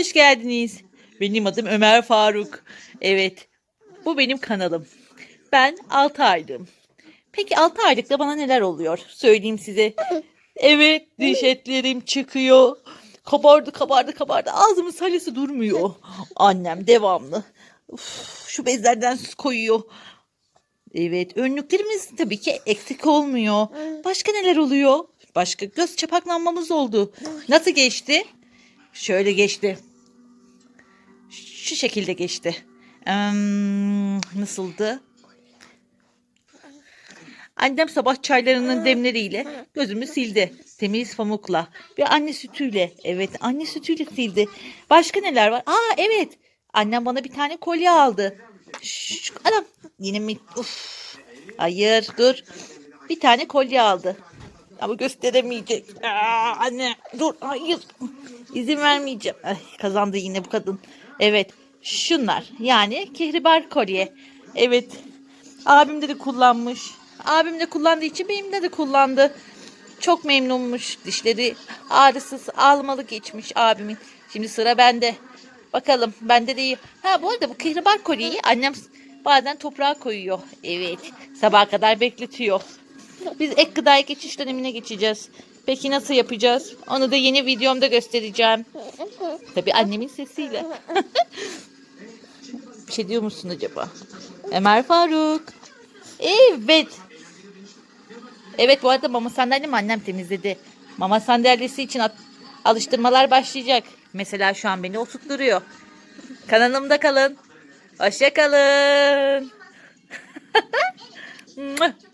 hoş geldiniz. Benim adım Ömer Faruk. Evet, bu benim kanalım. Ben 6 aylığım. Peki 6 aylıkta bana neler oluyor? Söyleyeyim size. Evet, diş etlerim çıkıyor. Kabardı, kabardı, kabardı. Ağzımın salyası durmuyor. Annem devamlı. Uf, şu bezlerden koyuyor. Evet, önlüklerimiz tabii ki eksik olmuyor. Başka neler oluyor? Başka göz çapaklanmamız oldu. Nasıl geçti? Şöyle geçti. Şu şekilde geçti. Em, nasıldı? Annem sabah çaylarının demleriyle gözümü sildi. Temiz pamukla. Ve anne sütüyle. Evet anne sütüyle sildi. Başka neler var? Aa evet. Annem bana bir tane kolye aldı. Şş, adam yine mi? Uf. Hayır dur. Bir tane kolye aldı. Ama gösteremeyecek. Aa, anne dur hayır. İzin vermeyeceğim. Ay, kazandı yine bu kadın. Evet şunlar yani kehribar kolye. Evet abim de, de kullanmış. Abim de kullandığı için benim de de kullandı. Çok memnunmuş. Dişleri ağrısız almalı geçmiş abimin. Şimdi sıra bende. Bakalım bende de iyi. Ha bu arada bu kehribar kolyeyi annem bazen toprağa koyuyor. Evet sabaha kadar bekletiyor. Biz ek gıdaya geçiş dönemine geçeceğiz. Peki nasıl yapacağız? Onu da yeni videomda göstereceğim. Tabii annemin sesiyle. Bir şey diyor musun acaba? Ömer Faruk. Evet. Evet bu arada mama sandalyemi annem temizledi. Mama sandalyesi için alıştırmalar başlayacak. Mesela şu an beni oturtturuyor. Kanalımda kalın. Hoşça kalın.